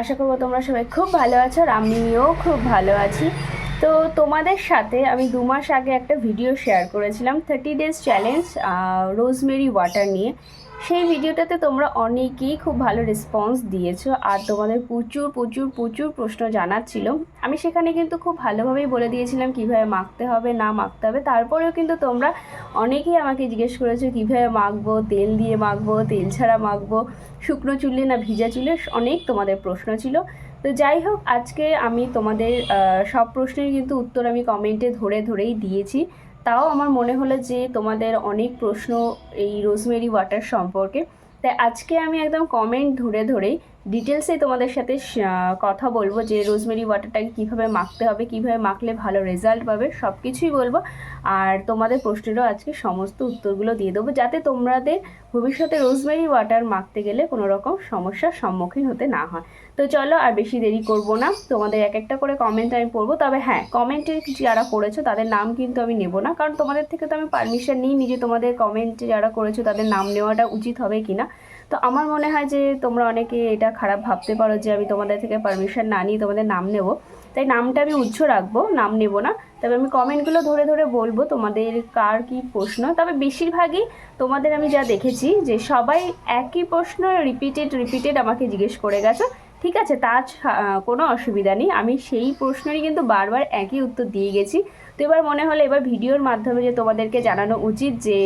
আশা করব তোমরা সবাই খুব ভালো আছো আর আমিও খুব ভালো আছি। তো তোমাদের সাথে আমি দু মাস আগে একটা ভিডিও শেয়ার করেছিলাম thirty days challenge rosemary water নিয়ে। সেই ভিডিওটাতে তোমরা অনেকেই খুব ভালো রেসপন্স দিয়েছ আর তোমাদের প্রচুর প্রচুর প্রচুর প্রশ্ন জানার ছিল। আমি সেখানে কিন্তু খুব ভালোভাবেই বলে দিয়েছিলাম কীভাবে মাখতে হবে, না মাখতে হবে। তারপরেও কিন্তু তোমরা অনেকেই আমাকে জিজ্ঞেস করেছ কীভাবে মাখবো, তেল দিয়ে মাখবো, তেল ছাড়া মাখবো, শুকনো চুলে না ভিজা চুলে, অনেক তোমাদের প্রশ্ন ছিল। তো যাই হোক, আজকে আমি তোমাদের সব প্রশ্নের কিন্তু উত্তর আমি কমেন্টে ধরে ধরেই দিয়েছি। তাও আমার মনে হলো যে তোমাদের অনেক প্রশ্ন এই রোজমেরি ওয়াটার সম্পর্কে। তাই আজকে আমি একদম কমেন্ট ধরে ধরেই ডিটেলসে তোমাদের সাথে কথা বলব যে রোজমেরি ওয়াটারটাকে কীভাবে মাখতে হবে, কীভাবে মাখলে ভালো রেজাল্ট পাবে সব কিছুই বলব। আর তোমাদের প্রশ্নেরও আজকে সমস্ত উত্তরগুলো দিয়ে দেবো, যাতে তোমাদের ভবিষ্যতে রোজমেরি ওয়াটার মাখতে গেলে কোনো রকম সমস্যার সম্মুখীন হতে না হয়। তো চলো আর বেশি দেরি করব না। তোমাদের এক একটা করে কমেন্ট আমি পড়ব। তবে হ্যাঁ কমেন্টে যারা করেছ তাদের নাম কিন্তু আমি নেব না। কারণ তোমাদের থেকে তো আমি পারমিশন নিই নিজে তোমাদের কমেন্টে যারা করেছ তাদের নাম নেওয়াটা উচিত হবে কি না। তো আমার মনে হয় যে তোমরা অনেকে এটা খারাপ ভাবতে পারো যে আমি তোমাদের থেকে পারমিশন না নিয়ে তোমাদের নাম নেব। তাই নামটা আমি উচ্চ রাখব, নাম নেব না। তবে আমি কমেন্টগুলো ধরে ধরে বলব তোমাদের কার কি প্রশ্ন। তবে বেশিরভাগই তোমাদের আমি যা দেখেছি যে সবাই একই প্রশ্ন রিপিটেড রিপিটেড আমাকে জিজ্ঞেস করে গেছো। ঠিক আছে তা কোনো অসুবিধা নেই। আমি সেই প্রশ্নেরই কিন্তু বারবার একই উত্তর দিয়ে গেছি। তো এবার মনে হলো এবার ভিডিওর মাধ্যমে যে তোমাদেরকে জানানো উচিত যে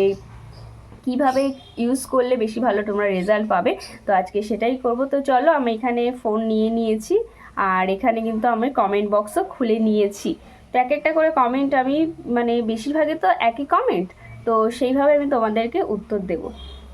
কীভাবে ইউজ করলে বেশি ভালো তোমরা রেজাল্ট পাবে, তো আজকে সেটাই করব। তো চলো, আমি এখানে ফোন নিয়ে নিয়েছি, আর এখানে কিন্তু আমি কমেন্ট বক্সও খুলে নিয়েছি। তো এক একটা করে কমেন্ট আমি মানে বেশিরভাগই তো একই কমেন্ট তো সেইভাবে আমি তোমাদেরকে উত্তর দেব।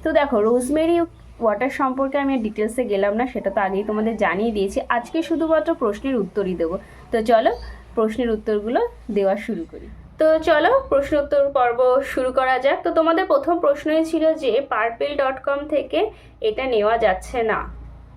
তো দেখো রোজমেরি ওয়াটার সম্পর্কে আমি ডিটেলসে গেলাম না, সেটা তো আগেই তোমাদের জানিয়ে দিয়েছি। আজকে শুধুমাত্র প্রশ্নের উত্তরই দেবো। তো চলো, প্রশ্নের উত্তরগুলো দেওয়া শুরু করি। তো চলো প্রশ্ন উত্তর পর্ব শুরু করা যাক। তো তোমাদের প্রথম প্রশ্নই ছিল যে পার্পেল ডট কম থেকে এটা নেওয়া যাচ্ছে না।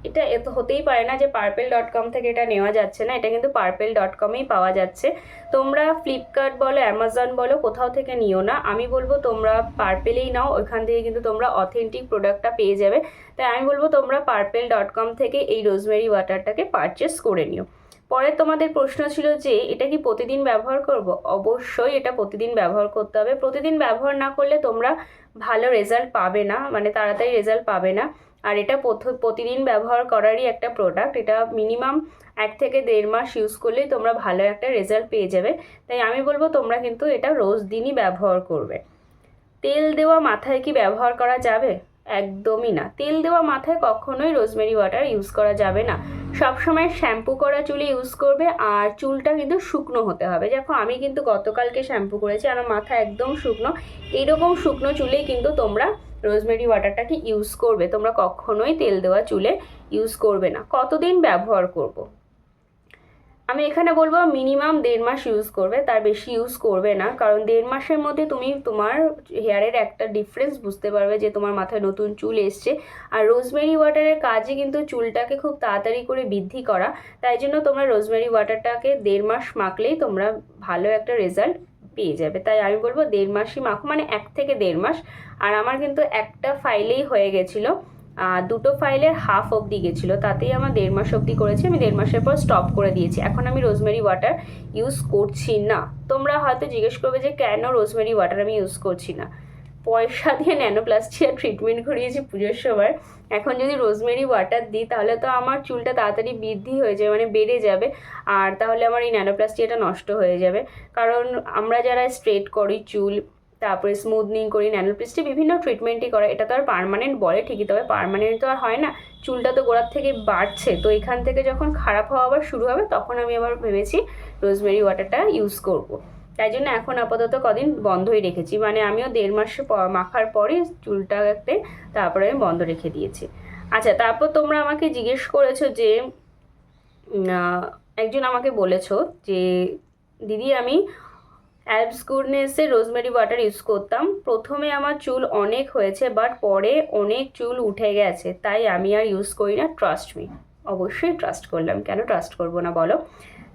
এটা এত হতেই পারে না যে পার্পেল ডট কম থেকে এটা নেওয়া যাচ্ছে না, এটা কিন্তু পার্পেল ডট কমেই পাওয়া যাচ্ছে। তোমরা ফ্লিপকার্ট বলো অ্যামাজন বলো, কোথাও থেকে নিও না। আমি বলব তোমরা পার্পেলেই নাও, ওইখান থেকে কিন্তু তোমরা অথেন্টিক প্রোডাক্টটা পেয়ে যাবে। তাই আমি বলব তোমরা পার্পেল ডট কম থেকে এই রোজমেরি ওয়াটারটাকে পারচেস করে নিও। পরে তোমাদের প্রশ্ন ছিল যে, এটা কি প্রতিদিন ব্যবহার করব? অবশ্যই এটা প্রতিদিন ব্যবহার করতে হবে। প্রতিদিন ব্যবহার না করলে তোমরা ভালো রেজাল্ট পাবে না মানে তাড়াতাড়ি রেজাল্ট পাবে না। আর এটা প্রতিদিন ব্যবহার করারই একটা প্রোডাক্ট এটা মিনিমাম এক থেকে দেড় মাস ইউজ করলেই তোমরা ভালো একটা রেজাল্ট পেয়ে যাবে। তাই আমি বলব, তোমরা কিন্তু এটা রোজ দিনই ব্যবহার করবে। তেল দেওয়া মাথায় কি ব্যবহার করা যাবে? একদমই না। তেল দেওয়া মাথায় কখনোই রোজমেরি ওয়াটার ইউজ করা যাবে না। সবসময় শ্যাম্পু করা চুলে ইউজ করবে, আর চুলটা কিন্তু শুকনো হতে হবে। দেখো, আমি কিন্তু গতকালকে শ্যাম্পু করেছি, আমার মাথা একদম শুকনো। এইরকম শুকনো চুলেই কিন্তু তোমরা রোজমেরি ওয়াটারটাকে ইউজ করবে। তোমরা কখনোই তেল দেওয়া চুলে ইউজ করবে না। কতদিন ব্যবহার করব। আমি এখানে বলব মিনিমাম দেড় মাস ইউজ করবে, তার বেশি ইউজ করবে না। কারণ দেড় মাসের মধ্যে তুমি তোমার হেয়ারের একটা ডিফারেন্স বুঝতে পারবে যে তোমার মাথায় নতুন চুল এসছে। আর রোজমেরি ওয়াটারের কাজে কিন্তু চুলটাকে খুব তাড়াতাড়ি করে বৃদ্ধি করা। তাই জন্য তোমরা রোজমেরি ওয়াটারটাকে দেড় মাস মাখলেই তোমরা ভালো একটা রেজাল্ট পেয়ে যাবে। তাই আমি বলব দেড় মাসই মাখো মানে এক থেকে দেড় মাস। আর আমার কিন্তু একটা ফাইলেই হয়ে গেছিল। দুটো ফাইলের হাফ অবধি গেছিল। তাতেই আমার দেড় মাস অবধি করেছি। আমি দেড় মাসের পর স্টপ করে দিয়েছি। এখন আমি রোজমেরি ওয়াটার ইউজ করছি না। তোমরা হয়তো জিজ্ঞেস করবে যে কেন রোজমেরি ওয়াটার আমি ইউজ করছি না? পয়সা দিয়ে ন্যানোপ্লাস্টিয়ার ট্রিটমেন্ট করিয়েছি পুজোর সময়। এখন যদি রোজমেরি ওয়াটার দিই, তাহলে তো আমার চুলটা তাড়াতাড়ি বৃদ্ধি হয়ে যাবে মানে বেড়ে যাবে। আর তাহলে আমার এই ন্যানোপ্লাস্টিয়াটা নষ্ট হয়ে যাবে। কারণ আমরা যারা স্ট্রেট করি চুল, তারপরে স্মুথনিং করি ন্যানোপ্লাস্টি বিভিন্ন ট্রিটমেন্টই করে, এটা তো আর পারমানেন্ট বলে ঠিকই, তবে পারমানেন্ট তো আর হয় না। চুলটা তো গোড়ার থেকে বাড়ছে, তো এখান থেকে যখন খারাপ হওয়া আবার শুরু হবে, তখন আমি আবার ভেবেছি রোজমেরি ওয়াটারটা ইউজ করব। তাই জন্য এখন আপাতত কদিন বন্ধই রেখেছি। মানে আমিও দেড় মাস মাখার পরই চুলটাতে তারপরে আমি বন্ধ রেখে দিয়েছি। আচ্ছা তারপর তোমরা আমাকে জিজ্ঞেস করেছ যে একজন আমাকে বলেছ যে, দিদি, আমি অ্যালপস গুডনেসের রোজমেরি ওয়াটার ইউজ করতাম। প্রথমে আমার চুল অনেক হয়েছে, বাট পরে অনেক চুল উঠে গেছে। তাই আমি আর ইউজ করি না। Trust me. অবশ্যই ট্রাস্ট করলাম। কেন ট্রাস্ট করব না বলো?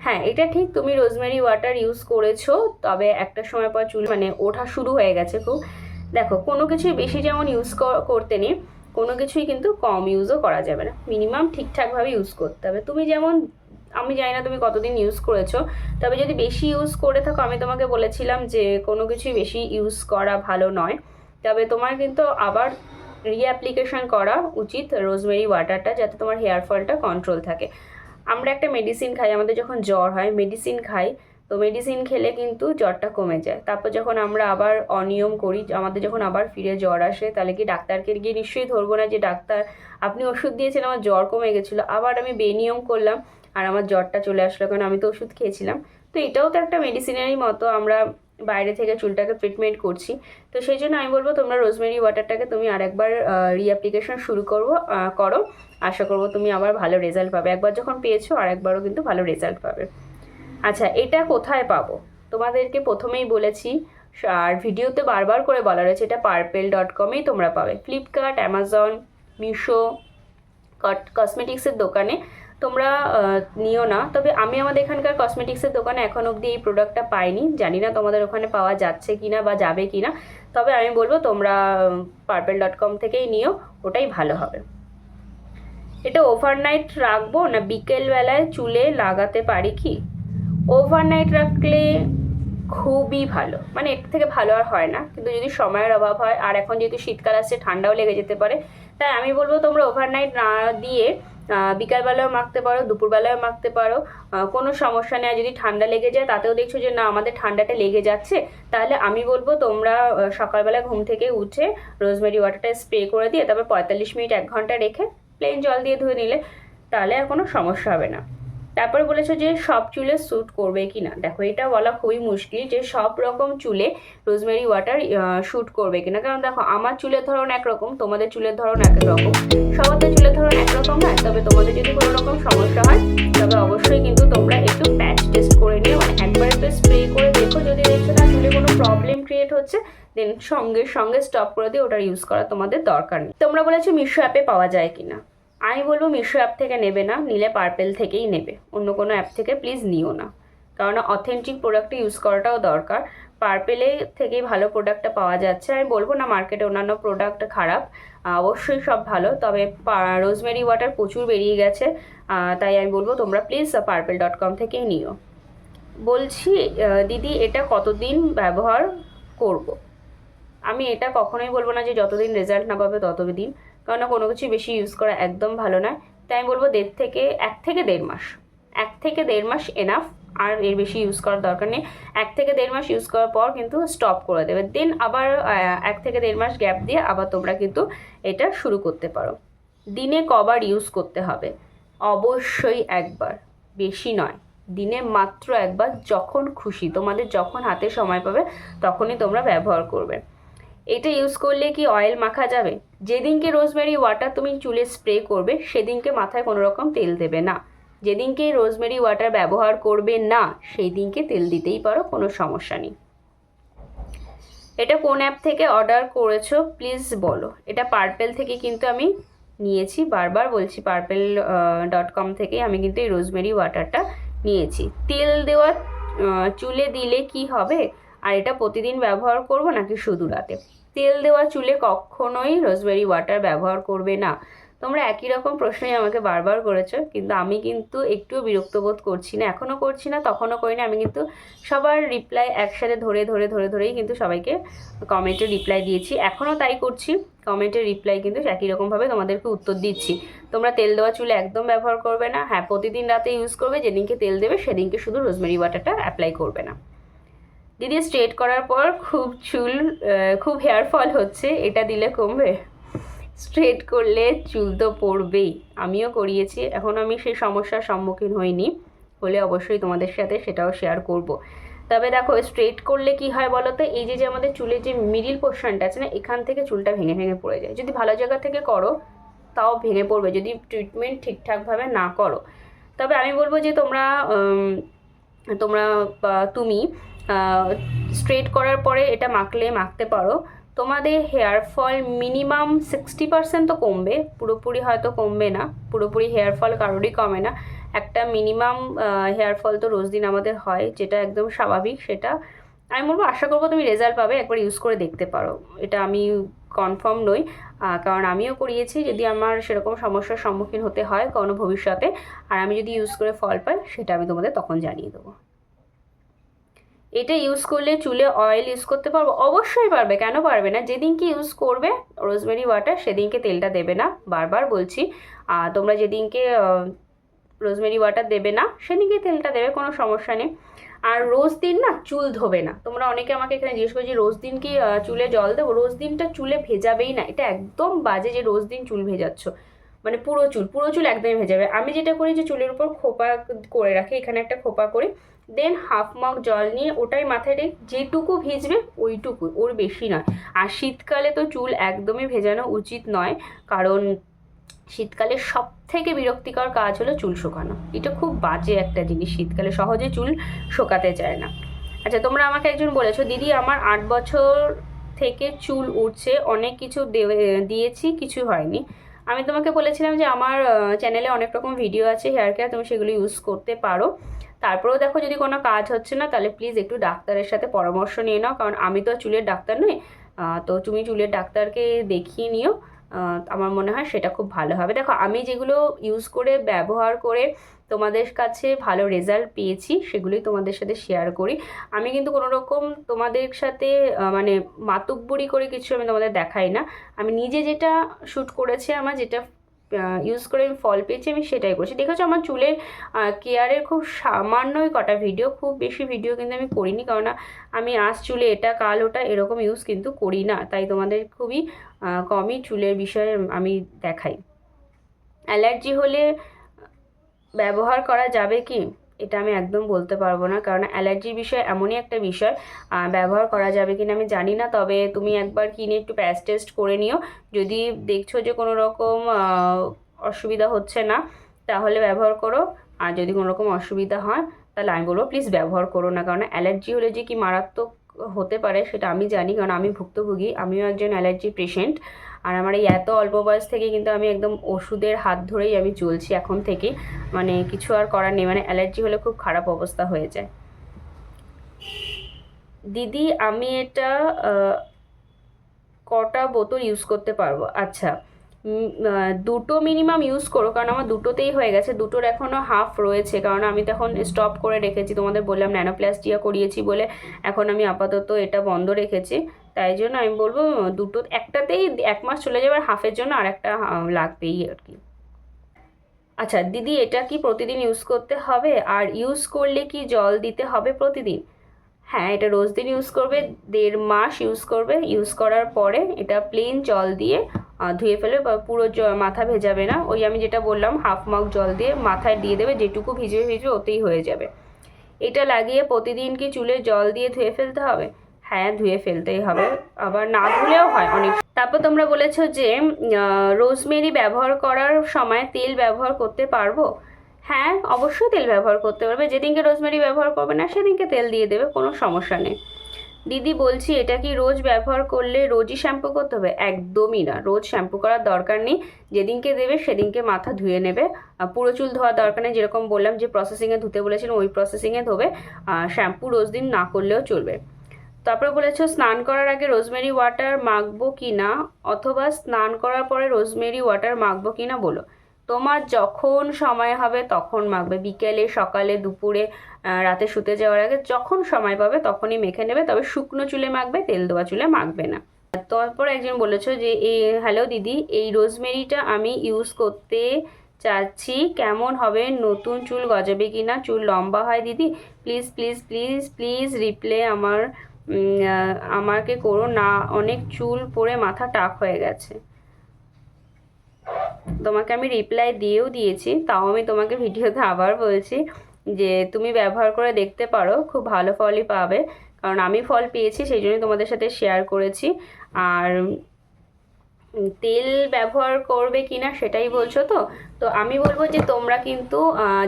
হ্যাঁ এটা ঠিক তুমি রোজমেরি ওয়াটার ইউজ করেছ, তবে একটা সময় পর চুল মানে ওঠা শুরু হয়ে গেছে খুব। দেখো, কোনো কিছুই বেশি যেমন ইউজ করতে নেই, কোনো কিছুই কিন্তু কম ইউজও করা যাবে না। মিনিমাম ঠিকঠাকভাবে ইউজ করতে হবে। তুমি যেমন, আমি জানি না তুমি কতদিন ইউজ করেছ, তবে যদি বেশি ইউজ করে থাকো, আমি তোমাকে বলেছিলাম যে কোনো কিছুই বেশি ইউজ করা ভালো নয়। তবে তোমার কিন্তু আবার রিঅ্যাপ্লিকেশন করা উচিত রোজমেরি ওয়াটারটা যাতে তোমার হেয়ার ফলটা কন্ট্রোল থাকে। আমরা একটা মেডিসিন খাই, আমাদের যখন জ্বর হয় মেডিসিন খাই, তো মেডিসিন খেলে কিন্তু জ্বরটা কমে যায়। তারপর যখন আমরা আবার অনিয়ম করি, আমাদের যখন আবার ফিরে জ্বর আসে, তাহলে কি ডাক্তারকে গিয়ে নিশ্চয়ই ধরবো না যে, ডাক্তার, আপনি ওষুধ দিয়েছেন, আমার জ্বর কমে গেছিল, আবার আমি বেনিয়ম করলাম, আর আমার জ্বরটা চলে আসলো কারণ আমি তো ওষুধ খেয়েছিলাম। তো এটাও তো একটা মেডিসিনেরই মতো, আমরা বাইরে থেকে চুলটাকে ট্রিটমেন্ট করছি। তো সেই জন্য আমি বলব, তোমরা রোজমেরি ওয়াটারটাকে তুমি আরেকবার রিঅ্যাপ্লিকেশন শুরু করব করো। আশা করব তুমি আবার ভালো রেজাল্ট পাবে। একবার যখন পেয়েছ, আরেকবারও কিন্তু ভালো রেজাল্ট পাবে। আচ্ছা এটা কোথায় পাবো? তোমাদেরকে প্রথমেই বলেছি, আর ভিডিওতে বারবার করে বলা রয়েছে, এটা পার্পেল ডট কমেই তোমরা পাবে। ফ্লিপকার্ট অ্যামাজন মিশো কট কসমেটিক্সের দোকানে তোমরা নিও না। তবে আমি আমাদের এখানকার কসমেটিক্সের দোকানে এখন অবধি এই প্রোডাক্টটা পাইনি। জানি না তোমাদের ওখানে পাওয়া যাচ্ছে কি না বা যাবে কি না তবে আমি বলব, তোমরা পার্পেল ডট কম থেকেই নিও, ওটাই ভালো হবে। এটা ওভারনাইট রাখব না বিকেলবেলায় চুলে লাগাতে পারি কি? ওভারনাইট রাখলে খুবই ভালো। মানে এর থেকে ভালো আর হয় না। কিন্তু যদি সময়ের অভাব হয়, আর এখন যেহেতু শীতকাল আসছে, ঠান্ডাও লেগে যেতে পারে, তাই আমি বলব তোমরা ওভারনাইট না দিয়ে বিকালবেলাও মাখতে পারো দুপুরবেলাও মাখতে পারো। কোনো সমস্যা নেই যদি ঠান্ডা লেগে যায়, তাতেও দেখছ যে না, আমাদের ঠান্ডাটা লেগে যাচ্ছে। তাহলে আমি বলব তোমরা সকালবেলা ঘুম থেকে উঠে রোজমেরি ওয়াটারটা স্প্রে করে দিয়ে, তারপর পঁয়তাল্লিশ মিনিট এক ঘণ্টা রেখে প্লেন জল দিয়ে ধুয়ে নিলে, তাহলে আর কোনো সমস্যা হবে না। তারপরে বলেছ যে সব চুলে স্যুট করবে কি না দেখো, এটা বলা খুবই মুশকিল যে সব রকম চুলে রোজমেরি ওয়াটার শ্যুট করবে কি না কারণ দেখো, আমার চুলের ধরন একরকম, তোমাদের চুলের ধরন এক রকম সবার চুলের ধরন একরকম নয় তবে তোমাদের যদি কোনো রকম সমস্যা হয়, তবে অবশ্যই কিন্তু তোমরা একটু প্যাচ টেস্ট করে নিও। মানে একবার একটু স্প্রে করে দেখো, যদি দেখছ না চুলে কোনো প্রবলেম ক্রিয়েট হচ্ছে দেন সঙ্গে সঙ্গে স্টপ করে দিয়ে ওটা ইউজ করা তোমাদের দরকার নেই। তোমরা বলেছ মিশো অ্যাপে পাওয়া যায় কিনা। আমি বলব মিশো অ্যাপ থেকে নেবে না, নিলে পার্পেল থেকেই নেবে। অন্য কোনো অ্যাপ থেকে প্লিজ নিও না। কারণ অথেন্টিক প্রোডাক্ট ইউজ করাটাও দরকার। পার্পেলে থেকেই ভালো প্রোডাক্টটা পাওয়া যাচ্ছে। আমি বলব না মার্কেটে অন্যান্য প্রোডাক্ট খারাপ অবশ্যই সব ভালো। তবে রোজমেরি ওয়াটার প্রচুর বেরিয়ে গেছে। তাই আমি বলব তোমরা প্লিজ পার্পেল ডট কম থেকেই নিও। বলছি দিদি, এটা কতদিন ব্যবহার করব। আমি এটা কখনোই বলব না যে যতদিন রেজাল্ট না পাবে ততদিন। কারণ কোনো কিছু বেশি ইউজ করা একদম ভালো নয়। তাই আমি বলব দেড় থেকে, এক থেকে দেড় মাস। এক থেকে দেড় মাস এনাফ আর এর বেশি ইউজ করার দরকার নেই। এক থেকে দেড় মাস ইউজ করার পর কিন্তু স্টপ করে দেবে। দেন আবার এক থেকে দেড় মাস গ্যাপ দিয়ে আবার তোমরা কিন্তু এটা শুরু করতে পারো। দিনে কবার ইউজ করতে হবে। অবশ্যই একবার। বেশি নয়। দিনে মাত্র একবার যখন খুশি। তোমাদের যখন হাতে সময় পাবে, তখনই তোমরা ব্যবহার করবে। এটা ইউজ করলে কি অয়েল মাখা যাবে? যেদিনকে রোজমেরি ওয়াটার তুমি চুলে স্প্রে করবে, সেদিনকে মাথায় কোনো রকম তেল দেবে না। যেদিনকে রোজমেরি ওয়াটার ব্যবহার করবে না সেই দিনকে তেল দিতেই পারো, কোনো সমস্যা নেই। এটা কোন অ্যাপ থেকে অর্ডার করেছ? প্লিজ বলো। এটা পার্পেল থেকে কিন্তু আমি নিয়েছি, বারবার বলছি পার্পেল ডট কম থেকে আমি কিন্তু এই রোজমেরি ওয়াটারটা নিয়েছি। তেল দেওয়া চুলে দিলে কি হবে? আর এটা প্রতিদিন ব্যবহার করব নাকি শুধু রাতে? তেল দেওয়া চুলে কখনোই রোজবেরি ওয়াটার ব্যবহার করবে না। তোমরা একই রকম প্রশ্নই আমাকে বারবার করেছ, কিন্তু আমি কিন্তু একটুও বিরক্ত বোধ করছি না এখনও করছি না, তখনও করি না। আমি কিন্তু সবার রিপ্লাই একসাথে ধরে ধরে ধরে, ধরেই কিন্তু সবাইকে কমেন্টে রিপ্লাই দিয়েছি। এখনও তাই করছি কমেন্টের রিপ্লাই কিন্তু একই রকমভাবে তোমাদেরকে উত্তর দিচ্ছি। তোমরা তেল দেওয়া চুলে একদম ব্যবহার করবে না। হ্যাঁ প্রতিদিন রাতে ইউজ করবে, যেদিনকে তেল দেবে, সেদিনকে শুধু রোজমেরি ওয়াটারটা অ্যাপ্লাই করবে না। দিদি স্ট্রেট করার পর খুব চুল খুব হেয়ার ফল হচ্ছে, এটা দিলে কমবে। স্ট্রেট করলে চুল তো পড়বেই, আমিও করিয়েছি, এখন আমি সেই সমস্যার সম্মুখীন হইনি, হলে অবশ্যই তোমাদের সাথে সেটাও শেয়ার করব। তবে দেখো স্ট্রেট করলে কি হয় বলো তো এই যে যে আমাদের চুলের যে মিডিল পোর্শনটা আছে না, এখান থেকে চুলটা ভেঙে ভেঙে পড়ে যায়। যদি ভালো জায়গা থেকে করো, তাও ভেঙে পড়বে, যদি ট্রিটমেন্ট ঠিকঠাকভাবে না করো। তবে আমি বলব যে তোমরা তোমরা তুমি স্ট্রেট করার পরে এটা মাখলে মাখতে পারো। তোমাদের hair fall minimum sixty percent তো কমবে, পুরোপুরি হয়তো কমবে না, পুরোপুরি হেয়ার ফল কারোরই কমে না। একটা মিনিমাম হেয়ার ফল তো রোজ দিন আমাদের হয়, যেটা একদম স্বাভাবিক সেটা। আমি বলব, আশা করব তুমি রেজাল্ট পাবে, একবার ইউজ করে দেখতে পারো। এটা আমি কনফার্ম নই কারণ আমিও করিয়েছি, যদি আমার সেরকম সমস্যার সম্মুখীন হতে হয় কোনো ভবিষ্যতে, আর আমি যদি ইউজ করে ফল পাই, সেটা আমি তোমাদের তখন জানিয়ে দেবো। এটা ইউজ করলে চুলে অয়েল ইউজ করতে পারব। অবশ্যই পারবে, কেন পারবে না? যেদিনকে ইউজ করবে রোজমেরি ওয়াটার সেদিনকে তেলটা দেবে না। বারবার বলছি তোমরা যেদিনকে রোজমেরি ওয়াটার দেবে না, সেদিনকে তেলটা দেবে, কোনো সমস্যা নেই। আর রোজ দিন না, চুল ধোবে না। তোমরা অনেকে আমাকে এখানে জিজ্ঞেস করছি রোজ দিন কি চুলে জল দেবো? রোজ দিনটা চুলে ভেজাবেই না। এটা একদম বাজে যে, রোজ দিন চুল ভেজাচ্ছ। মানে পুরো চুল পুরো চুল একদমই ভেজে যাবে। আমি যেটা করি যে চুলের উপর খোপা করে রাখি, এখানে একটা খোপা করি। দেন হাফ মগ জল নিয়ে ওটাই মাথায় রেখে যেটুকু ভিজবে ওইটুকু ওর বেশি নয়। আর শীতকালে তো চুল একদমই ভেজানো উচিত নয়, কারণ শীতকালে সব থেকে বিরক্তিকর কাজ হলো চুল শুকানো। এটা খুব বাজে একটা জিনিস, শীতকালে সহজে চুল শোকাতে চায় না। আচ্ছা তোমরা আমাকে একজন বলেছ, দিদি, আমার আট বছর থেকে চুল উঠছে, অনেক কিছু দিয়েছি, কিছু হয়নি। আমি তোমাকে বলেছিলাম যে আমার চ্যানেলে অনেক রকম ভিডিও আছে হেয়ার কেয়ার তুমি সেগুলো ইউজ করতে পারো। তারপরেও দেখো যদি কোনো কাজ হচ্ছে না, তাহলে প্লিজ একটু ডাক্তারের সাথে পরামর্শ নিয়ে নাও, কারণ আমি তো চুলের ডাক্তার নই তো তুমি চুলের ডাক্তারকে দেখিয়ে নিও আমার মনে হয় সেটা খুব ভালো হবে। দেখো, আমি যেগুলো ইউজ করে, ব্যবহার করে তোমাদের কাছে ভালো রেজাল্ট পেয়েছি, সেগুলোই তোমাদের সাথে শেয়ার করি। আমি কিন্তু কোনো রকম তোমাদের সাথে মানে মাতুব্বরি করে কিছু আমি তোমাদের দেখাই না। আমি নিজে যেটা শ্যুট করেছি, আমার যেটা ইউজ করে আমি ফল পেয়েছি, আমি সেটাই করছি। দেখেছ আমার চুলের কেয়ারের খুব সামান্যই কটা ভিডিও খুব বেশি ভিডিও কিন্তু আমি করিনি কারণ আমি আজ চুলে এটা, কাল ওটা এরকম ইউজ কিন্তু করি না। তাই তোমাদের খুবই কমই চুলের বিষয়ে আমি দেখাই। অ্যালার্জি হলে ব্যবহার করা যাবে কি? এটা আমি একদম বলতে পারব না। কারণ অ্যালার্জির বিষয় এমনই একটা বিষয় ব্যবহার করা যাবে কিনা আমি জানি না। তবে তুমি একবার কিনে একটু প্যাচ টেস্ট করে নিও। যদি দেখছ যে কোনো রকম অসুবিধা হচ্ছে না, তাহলে ব্যবহার করো। আর যদি কোনো রকম অসুবিধা হয়, তাহলে আমি বলব প্লিজ ব্যবহার করো না। কারণ অ্যালার্জি হলে যে কি মারাত্মক হতে পারে, সেটা আমি জানি। কারণ আমি ভুক্তভোগী, আমিও একজন অ্যালার্জি পেশেন্ট। আর আমার এই এত অল্প বয়স থেকে কিন্তু আমি একদম ওষুধের হাত ধরেই আমি চলছি এখন থেকে। মানে কিছু আর করার নেই মানে অ্যালার্জি হলে খুব খারাপ অবস্থা হয়ে যায়। দিদি, আমি এটা কটা বোতল ইউজ করতে পারব? আচ্ছা দুটো মিনিমাম ইউজ করো, কারণ আমার দুটোতেই হয়ে গেছে। দুটোর এখনও হাফ রয়েছে, কারণ আমি তখন স্টপ করে রেখেছি। তোমাদের বললাম, ন্যানোপ্লাস্টিয়া করিয়েছি বলে এখন আমি আপাতত এটা বন্ধ রেখেছি। তাই জন্য আমি বলব, দুটো, একটাতেই এক মাস চলে যাবে আর হাফের জন্য আর একটা লাগবেই আর কি। আচ্ছা দিদি, এটা কি প্রতিদিন ইউজ করতে হবে? আর ইউজ করলে কি জল দিতে হবে প্রতিদিন? হ্যাঁ এটা রোজ দিন ইউজ করবে, দেড় মাস ইউজ করবে। ইউজ করার পরে এটা প্লেন জল দিয়ে ধুয়ে ফেলবে বা পুরো মাথা ভেজাবে না। ওই আমি যেটা বললাম হাফ মগ জল দিয়ে মাথায় দিয়ে দেবে, যেটুকু ভিজবে ভিজবে, ওতেই হয়ে যাবে। এটা লাগিয়ে প্রতিদিন কি চুলে জল দিয়ে ধুয়ে ফেলতে হবে? হ্যাঁ ধুয়ে ফেলতেই হবে। আবার না ধুলেও হয় অনেক। তারপর তোমরা বলেছ যে রোজমেরি ব্যবহার করার সময় তেল ব্যবহার করতে পারব? হ্যাঁ অবশ্যই তেল ব্যবহার করতে পারবে। যেদিনকে রোজমেরি ব্যবহার করবে না, সেদিনকে তেল দিয়ে দেবে, কোনো সমস্যা নেই। দিদি বলছি, এটা কি রোজ ব্যবহার করলে রোজই শ্যাম্পু করতে হবে? একদমই না। রোজ শ্যাম্পু করার দরকার নেই। যেদিনকে দেবে, সেদিনকে মাথা ধুয়ে নেবে। পুরো চুল ধোয়ার দরকার নেই, যেরকম বললাম যে প্রসেসিংয়ে ধুতে বলেছিলাম, ওই প্রসেসিংয়ে ধোবে। শ্যাম্পু রোজ দিন না করলেও চলবে। তারপরে বলেছ স্নান করার আগে রোজমেরি ওয়াটার মাখবো কি না? অথবা স্নান করার পরে রোজমেরি ওয়াটার মাখবো কি না বলো। তোমার যখন সময় হবে তখন মাখবে। বিকেলে, সকালে, দুপুরে রাতে শুতে যাওয়ার আগে যখন সময় পাবে তখনই মেখে নেবে। তবে শুকনো চুলে মাখবে, তেল দেওয়া চুলে মাখবে না। তারপর একজন বলেছ যে এই হ্যালো দিদি, এই রোজমেরিটা আমি ইউজ করতে চাচ্ছি। কেমন হবে? নতুন চুল গজাবে কি না? চুল লম্বা হয় দিদি। Please please please please reply আমার আমাকে করো না, অনেক চুল পরে মাথা টাক হয়ে গেছে। তোমাকে আমি রিপ্লাই দিয়েও দিয়েছি, তাও আমি তোমাকে ভিডিওতে আবার বলছি যে, তুমি ব্যবহার করে দেখতে পারো, খুব ভালো ফলই পাবে। কারণ আমি ফল পেয়েছি, সেই জন্য তোমাদের সাথে শেয়ার করেছি। আর তেল ব্যবহার করবে কিনা সেটাই বলছো তো? তো আমি বলব যে তোমরা কিন্তু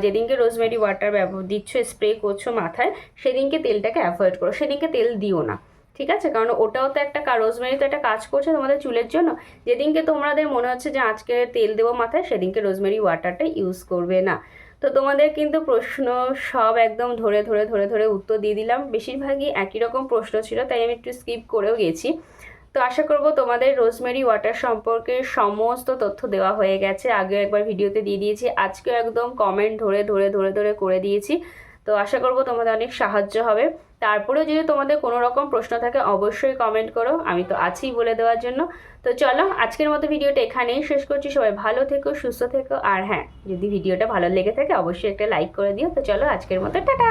যেদিনকে রোজমেরি ওয়াটার ব্যবহার দিচ্ছ, স্প্রে করছ মাথায়, সেদিনকে তেলটাকে অ্যাভয়েড করো। সেদিনকে তেল দিও না, ঠিক আছে? কারণ ওটাও তো একটা রোজমেরি তো একটা কাজ করছে তোমাদের চুলের জন্য। যেদিনকে তোমাদের মনে হচ্ছে যে আজকে তেল দেবো মাথায়, সেদিনকে রোজমেরি ওয়াটারটা ইউজ করবে না। তো তোমাদের কিন্তু প্রশ্ন সব একদম ধরে ধরে ধরে ধরে উত্তর দিয়ে দিলাম। বেশিরভাগই একই রকম প্রশ্ন ছিল, তাই আমি একটু স্কিপ করেও গেছি। তো আশা করব তোমাদের রোজমেরি ওয়াটার সম্পর্কে সমস্ত তথ্য দেওয়া হয়ে গেছে। আগেও একবার ভিডিওতে দিয়ে দিয়েছি, আজকেও একদম কমেন্ট ধরে ধরে ধরে ধরে করে দিয়েছি। তো আশা করব তোমাদের অনেক সাহায্য হবে। তারপরেও যদি তোমাদের কোনো রকম প্রশ্ন থাকে, অবশ্যই কমেন্ট করো। আমি তো আছি বলে দেওয়ার জন্য। তো চলো, আজকের মতো ভিডিওটা এখানেই শেষ করছি। সবাই ভালো থেকো, সুস্থ থেকো। আর হ্যাঁ যদি ভিডিওটা ভালো লেগে থাকে, অবশ্যই একটা লাইক করে দিও। তো চলো, আজকের মতো, টাটা!